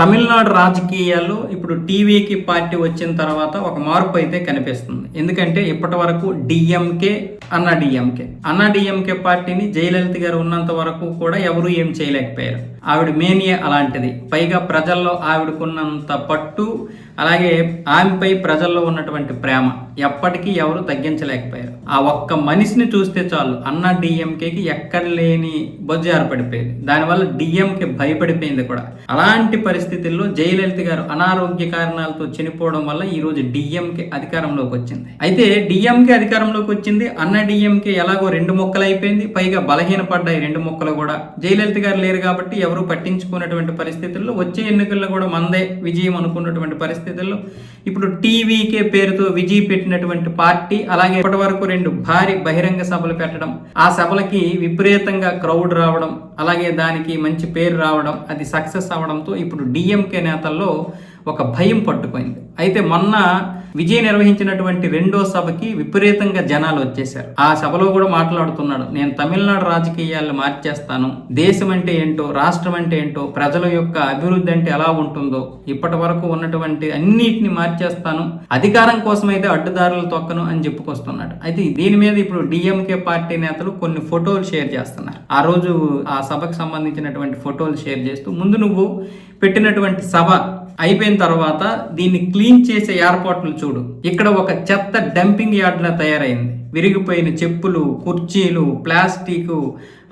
తమిళనాడు రాజకీయాల్లో ఇప్పుడు టీవీకి పార్టీ వచ్చిన తర్వాత ఒక మార్పు అయితే కనిపిస్తుంది. ఎందుకంటే ఇప్పటి వరకు డిఎంకే అన్నా డిఎంకే. అన్నా డిఎంకే పార్టీని జయలలిత గారు ఉన్నంత వరకు కూడా ఎవరు ఏం చేయలేకపోయారు. ఆవిడ మేనియా అలాంటిది. పైగా ప్రజల్లో ఆవిడకున్నంత పట్టు అలాగే ఆమెపై ప్రజల్లో ఉన్నటువంటి ప్రేమ ఎప్పటికీ ఎవరు తగ్గించలేకపోయారు. ఆ ఒక్క మనిషిని చూస్తే చాలు అన్న డిఎంకేకి ఎక్కడ లేని బొజ్జారు పడిపోయింది. దానివల్ల డిఎంకే భయపడిపోయింది కూడా. అలాంటి పరిస్థితి పరిస్థితుల్లో జయలలిత గారు అనారోగ్య కారణాలతో చనిపోవడం వల్ల ఈ రోజు డిఎంకే అధికారంలోకి వచ్చింది. అయితే డిఎంకే అధికారంలోకి వచ్చింది. అన్న డిఎంకే ఎలాగో రెండు మొక్కలు అయిపోయింది. పైగా బలహీనపడ్డాయి రెండు మొక్కలు కూడా. జయలలిత గారు లేరు కాబట్టి ఎవరు పట్టించుకున్నటువంటి పరిస్థితుల్లో వచ్చే ఎన్నికల్లో కూడా మందే విజయం అనుకున్నటువంటి పరిస్థితుల్లో ఇప్పుడు టీవీకే పేరుతో విజయ్ పెట్టినటువంటి పార్టీ అలాగే ఇప్పటి వరకు రెండు భారీ బహిరంగ సభలు పెట్టడం ఆ సభలకి విపరీతంగా క్రౌడ్ రావడం అలాగే దానికి మంచి పేరు రావడం అది సక్సెస్ అవడంతో ఇప్పుడు డిఎంకే నేతల్లో ఒక భయం పట్టుకుంది. అయితే మొన్న విజయ్ నిర్వహించినటువంటి రెండో సభకి విపరీతంగా జనాలు వచ్చేసారు ఆ సభలో కూడా మాట్లాడుతున్నాడు. నేను తమిళనాడు రాజకీయాలను మార్చేస్తాను. దేశం అంటే ఏంటో రాష్ట్రం అంటే ఏంటో ప్రజల యొక్క అభివృద్ధి అంటే ఎలా ఉంటుందో ఇప్పటి వరకు ఉన్నటువంటి అన్నిటిని మార్చేస్తాను. అధికారం కోసం అయితే అడ్డుదారులు తొక్కను అని చెప్పుకొస్తున్నాడు. అయితే దీని మీద ఇప్పుడు డిఎంకే పార్టీ నేతలు కొన్ని ఫోటోలు షేర్ చేస్తున్నారు. ఆ రోజు ఆ సభకు సంబంధించినటువంటి ఫోటోలు షేర్ చేస్తూ ముందు నువ్వు పెట్టినటువంటి సభ అయిపోయిన తర్వాత దీన్ని క్లీన్ చేసే ఏర్పాట్లు చూడు. ఇక్కడ ఒక చెత్త డంపింగ్ యార్డ్లా తయారైంది. విరిగిపోయిన చెప్పులు కుర్చీలు ప్లాస్టిక్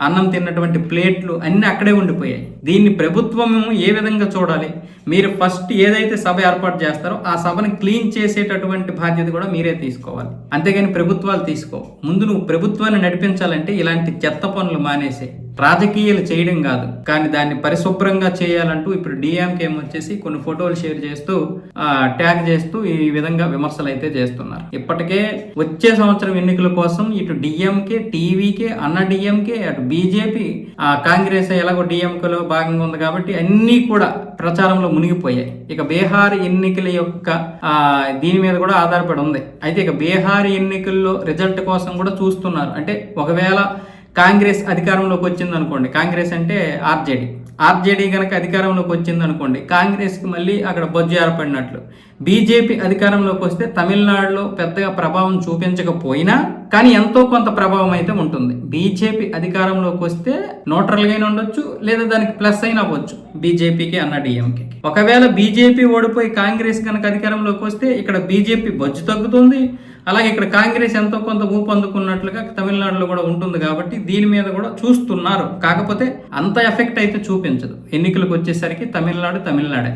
అన్నం తిన్నటువంటి ప్లేట్లు అన్నీ అక్కడే ఉండిపోయాయి. దీన్ని ప్రభుత్వం ఏ విధంగా చూడాలి? మీరు ఫస్ట్ ఏదైతే సభ ఏర్పాటు చేస్తారో ఆ సభను క్లీన్ చేసేటటువంటి బాధ్యత కూడా మీరే తీసుకోవాలి. అంతేగాని ప్రభుత్వాలు తీసుకో. ముందు నువ్వు ప్రభుత్వాన్ని నడిపించాలంటే ఇలాంటి చెత్త పనులు మానేసే రాజకీయాలు చేయడం కాదు. కానీ దాన్ని పరిశుభ్రంగా చేయాలంటూ ఇప్పుడు డిఎంకే వచ్చేసి కొన్ని ఫోటోలు షేర్ చేస్తూ ట్యాగ్ చేస్తూ ఈ విధంగా విమర్శలు అయితే చేస్తున్నారు. ఇప్పటికే వచ్చే సంవత్సరం ఎన్నికల కోసం ఇటు డిఎంకే టీవీకే అన్న డిఎంకే అటు బీజేపీ కాంగ్రెస్ ఎలాగో డిఎంకేలో భాగంగా ఉంది కాబట్టి అన్నీ కూడా ప్రచారంలో మునిగిపోయాయి. ఇక బీహార్ ఎన్నికల యొక్క దీని మీద కూడా ఆధారపడి ఉంది. అయితే ఇక బీహార్ ఎన్నికల్లో రిజల్ట్ కోసం కూడా చూస్తున్నారు. అంటే ఒకవేళ కాంగ్రెస్ అధికారంలోకి వచ్చింది అనుకోండి కాంగ్రెస్ అంటే ఆర్జేడీ. ఆర్జేడీ కనుక అధికారంలోకి వచ్చింది అనుకోండి కాంగ్రెస్కి మళ్ళీ అక్కడ బొజ్జు ఏర్పడినట్లు. బీజేపీ అధికారంలోకి వస్తే తమిళనాడులో పెద్దగా ప్రభావం చూపించకపోయినా కానీ ఎంతో కొంత ప్రభావం అయితే ఉంటుంది. బీజేపీ అధికారంలోకి వస్తే న్యూట్రల్గానే ఉండొచ్చు లేదా దానికి ప్లస్ అయినా అవ్వచ్చు. బీజేపీకి అన్న డిఎంకే ఒకవేళ బీజేపీ ఓడిపోయి కాంగ్రెస్ కనుక అధికారంలోకి వస్తే ఇక్కడ బీజేపీ బొజ్జు తగ్గుతుంది. అలాగే ఇక్కడ కాంగ్రెస్ ఎంతో కొంత ఊపందుకున్నట్లుగా తమిళనాడులో కూడా ఉంటుంది కాబట్టి దీని మీద కూడా చూస్తున్నారు. కాకపోతే అంత ఎఫెక్ట్ అయితే చూపించదు. ఎన్నికలకు వచ్చేసరికి తమిళనాడు తమిళనాడే.